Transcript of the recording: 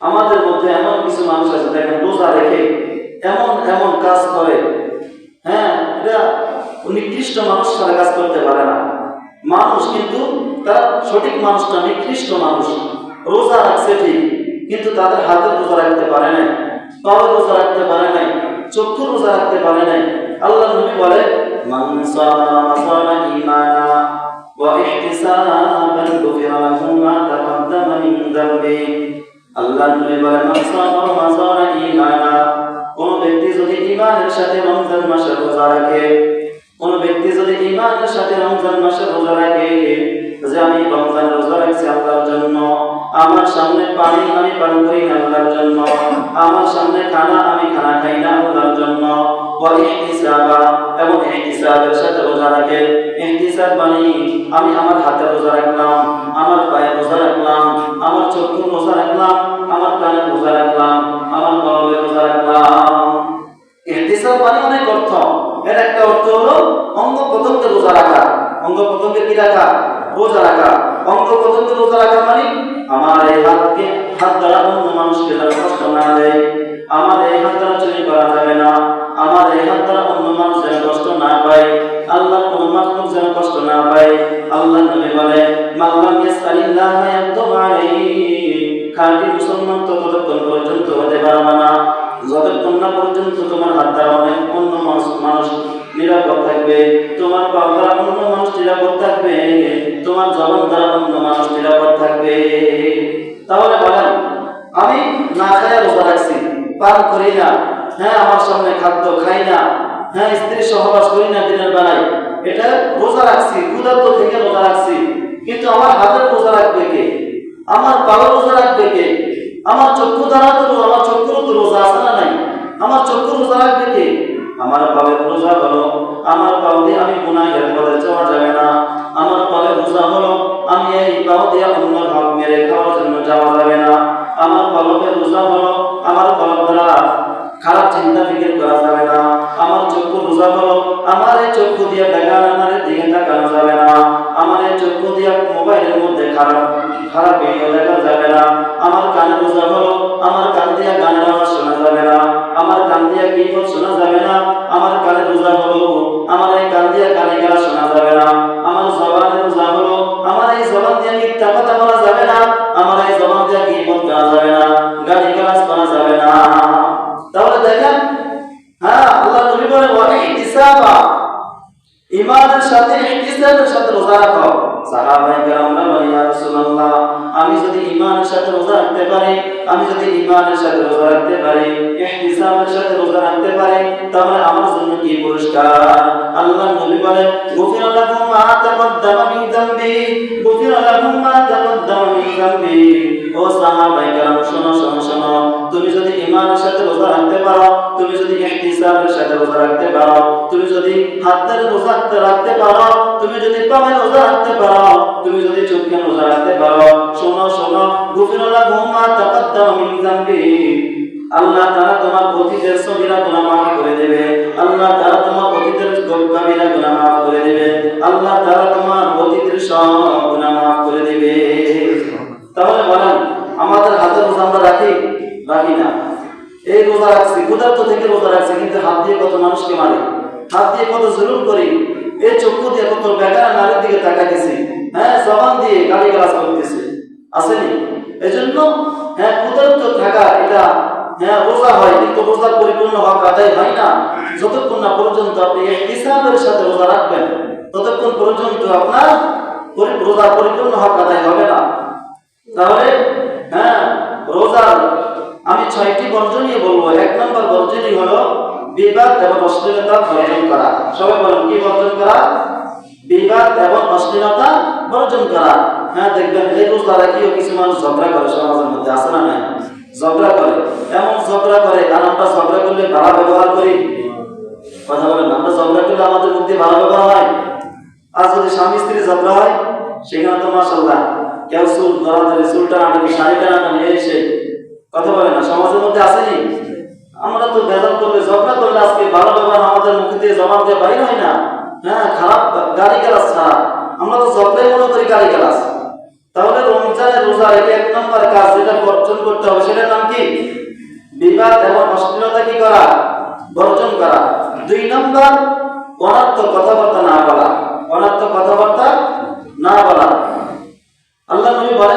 আমাদের মধ্যে এমন কিছু মানুষ আছে, দেখেন, রোজা রেখে এমন এমন কাজ করে। হ্যাঁ এটা নিকৃষ্ট মানুষ সারা কাজ করতে পারে না। মানুষ কিন্তু তার সঠিক মানুষটা নিকৃষ্ট মানুষ। রোজা রাখছে ঠিক, কিন্তু তাদের হাতে রোজা রাখতে পারে নাই পাওয়া রোজা রাখতে পারে নাই, চক্ষু রোজা রাখতে পারে নাই। আল্লাহ নবী বলে, মান গুফিরা আল্লাহ নবী বলে সামা মা কোন ব্যক্তি যদি ঈমানের সাথে রমজান মাসে রোজা রাখে, কোন ব্যক্তি যদি ঈমানের সাথে রমজান মাসে রোজা রাখে, যে আমি রমজান রোজা রাখছি আল্লাহর জন্য, আমার সামনে পানি, আমি পান করি আল্লাহর জন্য, আমার সামনে খানা, আমি খানা খাই না আল্লাহর জন্য এবং ইহতিসাবের সাথে রোজা রাখে। ইহতিসাব মানে আমি আমার হাতে রোজা রাখলাম, আমার পায়ে রোজা রাখলাম, আমার রোজা রাখা অঙ্গ প্রত্যঙ্গে কি রাখা রোজা রাখা অঙ্গ প্রত্যঙ্গে রোজা রাখা মানে আমার এই হাতকে হাত দ্বারা অন্য মানুষকে যেন কষ্ট না দেয়। আমার এই হাত দ্বারা চুরি করা যাবে না। আমার এই হাত দ্বারা অন্য মানুষ যেন কষ্ট না পায়। আল্লাহ কোন মাখলুক যেন কষ্ট না পায়। আল্লাহ নবী বলে মাল্লাম ইয়াসআলিল্লাহ ইয়াকতুব আলাইহি। খাঁটি মুসলমান তো ততক্ষণ পর্যন্ত হতে পারবে না। যতক্ষণ না পর্যন্ত তোমার হাত দ্বারা অনেক মানুষ মানুষ নিরাপদ থাকবে। তোমার পা অন্য মানুষ নিরাপদ থাকবে। তোমার জবান দ্বারা অন্য মানুষ নিরাপদ থাকবে। তাহলে বলেন, আমি না খাইয়া রোজা রাখছি, পান করি না হ্যাঁ আমার সামনে খাদ্য খাই না হ্যাঁ স্ত্রী সহবাস করি না দিনের বেলায়, এটা রোজা রাখছি, ক্ষুধার্ত থেকে রোজা রাখছি, কিন্তু আমার হাতের রোজা রাখবে কে? আমার পাওয়া রোজা দিয়ে আমি গুনাহের পথে যাওয়া যাবে না। আমার পাওয়ের রোজা হলো, আমি এই পাও দিয়ে অন্যর হক মেরে খাওয়ার জন্য যাওয়া যাবে না। আমার কলবের রোজা হলো, আমার কলব দ্বারা খারাপ চিন্তা ফিকির করা যাবে না। আমার চক্ষু রোজা হলো, আমার এই চক্ষু দিয়ে বেগান আমার দিকে তাকানো যাবে না। আমার এই চক্ষু দিয়ে মোবাইলের মধ্যে খারাপ খারাপ ভিডিও দেখা যাবে না। আমার কানে রোজা হলো, আমার কান দিয়ে গানের আওয়াজ শোনা যাবে না। আমার কান দিয়ে গীত শোনা যাবে না। আমার কানে রোজা হলো, আমার রাখো সাহাবায়ে কেরামরা বলে, ইয়া রাসূলুল্লাহ, আমি যদি ইমানের সাথে রোজা রাখতে পারি, আমি যদি ইমানের সাথে রোজা রাখতে পারি ইহতিসাবের সাথে রোজা রাখতে পারি, তাহলে আমার জন্য কি পুরস্কার? নবী বলে, গুফিরা লাকুম মা তাকদ্দামা মিন যামবি মা তাকদ্দামা মিন যামবি। ও শোনো শোনো তুমি যদি ইমানের সাথে রোজা রাখতে পারো তুমি যদি ইহতিসাবের সাথে রোজা রাখতে পারো, তুমি যদি হাতের রোজা রাখতে পারো, তুমি যদি পায়ে রোজা রাখতে পারো, তুমি যদি চোখে রোজা রাখতে পারো, শোনো শোনো, গুফিরাল্লাহ হুমা তাকাদ্দাম মিন যামবি। আল্লাহ তাআলা তোমার অতীতের সগীরা গুনাহ মাফ করে দেবে। আল্লাহ তাআলা তোমার অতীতের কবিরা গুনাহ মাফ করে দেবে। আল্লাহ তাআলা তোমার অতীতের সব গুনাহ মাফ করে দেবে। তাহলে বলেন, আমাদের হাতে রোজা আমরা রাখি? রাখি না। এই রোজা রাখছি, ক্ষুধার্ত থেকে রোজা রাখছি, কিন্তু হাত দিয়ে কত মানুষকে মারি? হাত দিয়ে কত জুলুম করি? এই চক্ষু দিয়ে কত বেকার নারীর দিকে তাকাইতেছি হ্যাঁ জবান দিয়ে গালি গালাজ করতেছি, আসেনি? এজন্য হ্যাঁ ক্ষুধার্ত থাকা এটা হ্যাঁ রোজা হয়, কিন্তু রোজা পরিপূর্ণ হক আদায় হয় না। যতক্ষণ না পর্যন্ত আপনি হিসাবের সাথে রোজা রাখবেন, ততক্ষণ পর্যন্ত আপনার রোজা পরিপূর্ণ হক আদায় হবে না। তাহলে হ্যাঁ রোজার আমি ছয়টি বর্জনীয় বলব। এক নম্বর বর্জনী হলো বিবাদ এবং অশ্লীলতা বর্জন করা। সবাই বলেন, কি বর্জন করা? বিবাদ এবং অশ্লীলতা বর্জন করা। হ্যাঁ দেখবেন, এই রোজা রাখিও কিছু মানুষ ঝগড়া করে সমাজের মধ্যে আসে না নাই? ঝগড়া করে। এমন ঝগড়া করে আর আমরা ঝগড়া করলে ভাড়া ব্যবহার করি। কথা বলেন, আমরা ঝগড়া করলে আমাদের মধ্যে ভালো ব্যবহার হয়? আর যদি স্বামী স্ত্রী ঝগড়া হয়, সেখানে তো মাসাল্লাহ কেউ চুল ধরা ধরে চুলটা নাটানি শাড়িটা নাটানি এই সেই কথা সমাজের মধ্যে আসেনি আমরা তো ভেজাল করলে ঝগড়া করলে আজকে ভালো ব্যবহার আমাদের মুখে দিয়ে জবান দিয়ে বাইর হয় না। হ্যাঁ খারাপ গাড়ি গালাস ছাড়া। আমরা তো ঝগড়াই মনে করি গাড়ি গালাস তাহলে রমজানের রোজা এটি এক নম্বর কাজ যেটা বর্জন করতে হবে, সেটার নাম কি? বিবাদ এবং অশ্লীলতা কি করা? বর্জন করা। দুই নম্বর অনাত্মক কথাবার্তা না বলা। অনাত্মক কথাবার্তা না বলা। আল্লাহ নবী বলে